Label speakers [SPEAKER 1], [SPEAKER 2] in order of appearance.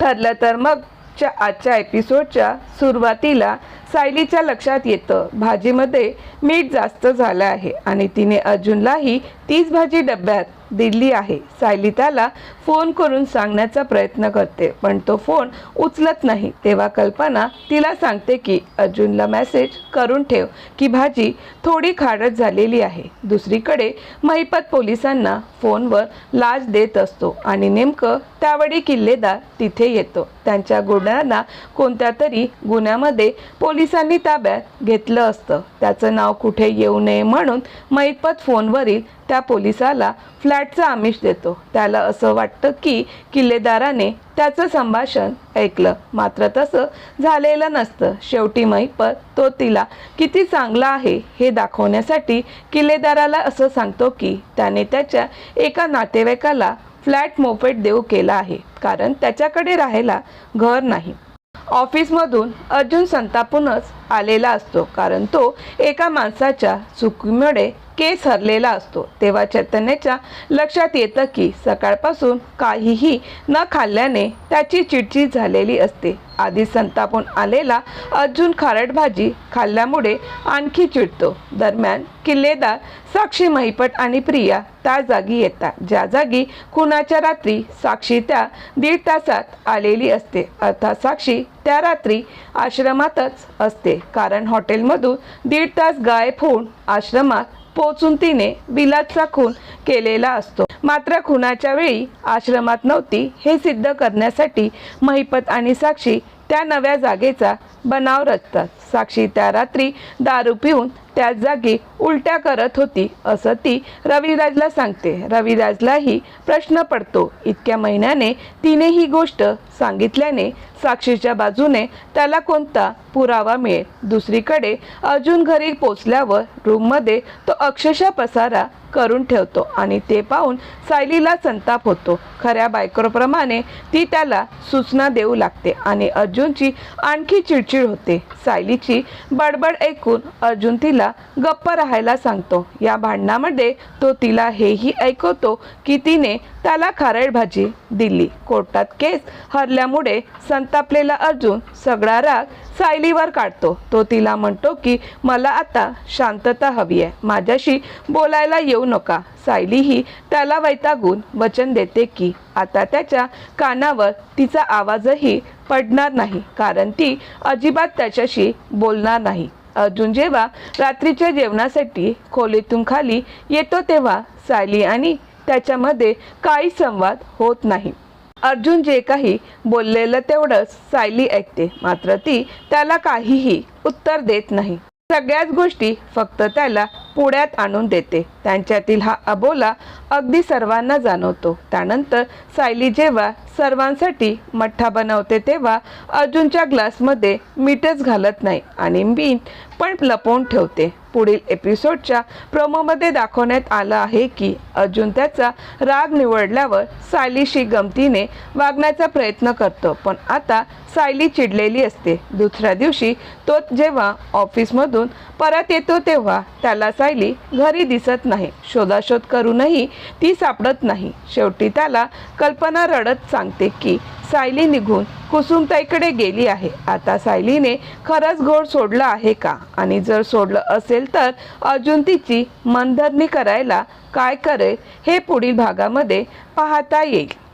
[SPEAKER 1] ठरलं तर मग च्या आजच्या एपिसोडच्या सुरुवातीला सायलीच्या लक्षात येतं. भाजीमध्ये मीठ जास्त झालं आहे आणि तिने अर्जुनलाही तीच भाजी डब्यात दिली आहे. सायली त्याला फोन करून सांगण्याचा प्रयत्न करते पण तो फोन उचलत नाही. तेव्हा कल्पना तिला सांगते की अर्जुनला मेसेज करून ठेव की भाजी थोडी खारट झालेली आहे. दुसरीकडे महिपत पोलिसांना फोनवर लाच देत असतो आणि नेमकं त्यावेळी किल्लेदार तिथे येतो. त्यांच्या गुन्ह्यांना कोणत्या तरी गुन्ह्यामध्ये पोलिसांनी ताब्यात घेतलं असतं. त्याचं नाव कुठे येऊ नये म्हणून मैपत फोनवरील त्या पोलिसाला फ्लॅटचं आमिष देतो. त्याला असं वाटतं की किल्लेदाराने त्याचं संभाषण ऐकलं. मात्र तसं झालेलं नसतं. शेवटी महिपत तो तिला किती चांगला आहे हे दाखवण्यासाठी किल्लेदाराला असं सांगतो की त्याने त्याच्या एका नातेवाईकाला फ्लॅट मोफेट देऊ केला आहे. कारण त्याच्याकडे राहायला घर नाही. ऑफिसमधून अर्जुन संतापूनच आलेला असतो कारण तो एका माणसाच्या चुकीमुळे केस हरलेला असतो. तेव्हा चैतन्याच्या लक्षात येतं की सकाळपासून काहीही न खाल्ल्याने त्याची चिडचिड झालेली असते. आधी संतापून आलेला अर्जुन खारट भाजी खाल्ल्यामुळे आणखी चिडतो. दरम्यान किल्लेदार साक्षी महिपट आणि प्रिया त्या जागी येतात. ज्या जागी खुनाच्या रात्री साक्षी त्या दीड तासात आलेली असते. अर्थात साक्षी त्या रात्री आश्रमातच असते. कारण हॉटेलमधून दीड तास गायब होऊन आश्रमात पोचून तिने बिलाचा खून केलेला असतो. मात्र खुनाच्या वेळी आश्रमात नव्हती हे सिद्ध करण्यासाठी महिपत आणि साक्षी त्या नव्या जागेचा बनाव रचतात. साक्षी त्या रात्री दारू पिऊन त्याच जागी उलट्या करत होती असं ती रविराजला सांगते. रविराजलाही प्रश्न पडतो. इतक्या महिन्याने तिने ही गोष्ट सांगितल्याने साक्षीच्या बाजूने त्याला कोणता पुरावा मिळेल? दुसरीकडे अर्जुन घरी पोचल्यावर रूममध्ये तो अक्षरशः पसारा करून ठेवतो आणि ते पाहून सायलीला संताप होतो. खऱ्या बायकोप्रमाणे ती त्याला सूचना देऊ लागते आणि अर्जुनची आणखी चिडचिड होते. सायलीची बडबड ऐकून अर्जुन तिला गप्प राहायला सांगतो. या भांडणामध्ये तो तिला हेही ऐकवतो की तिने त्याला खारट भाजी दिली. कोर्टात केस हरल्यामुळे संतापलेला अर्जुन सगळा राग सायलीवर काढतो. तो तिला म्हणतो की मला आता शांतता हवी आहे. माझ्याशी बोलायला येऊ नका. सायलीही त्याला वैतागून वचन देते की आता त्याच्या कानावर तिचा आवाजही पडणार नाही कारण ती अजिबात त्याच्याशी बोलणार नाही. अर्जुन जेव्हा रात्रीच्या जेवणासाठी खोलीतून खाली येतो तेव्हा सायली आणि त्याच्यामध्ये काही संवाद होत नाही. अर्जुन जे काही बोललेलं तेवढंच सायली ऐकते. मात्र ती त्याला काहीही उत्तर देत नाही. सगळ्याच गोष्टी फक्त त्याला पुण्यात आणून देते. त्यांच्यातील हा अबोला अगदी सर्वांना जाणवतो. त्यानंतर सायली जेव्हा सर्वांसाठी मठ्ठा बनवते तेव्हा अर्जुनच्या ग्लासमध्ये मीठच घालत नाही आणि मीठ पण लपवून ठेवते. पुढील एपिसोडच्या प्रोमोमध्ये दाखवण्यात आलं आहे की अर्जुन त्याचा राग निवडल्यावर सायलीशी गमतीने वागण्याचा प्रयत्न करतो. पण आता सायली चिडलेली असते. दुसऱ्या दिवशी तो जेव्हा ऑफिसमधून परत येतो तेव्हा त्याला सायली घरी दिसत नाही. शोधाशोध करूनही ती सापडत नाही. शेवटी त्याला कल्पना रडत सांगते की सायली निघून कुसुमताईकडे गेली आहे. आता सायलीने खरंच घोड सोडला आहे का? आणि जर सोडलं असेल तर अजून तिची मनधरणी करायला काय करेल हे पुढील भागामध्ये पाहता येईल.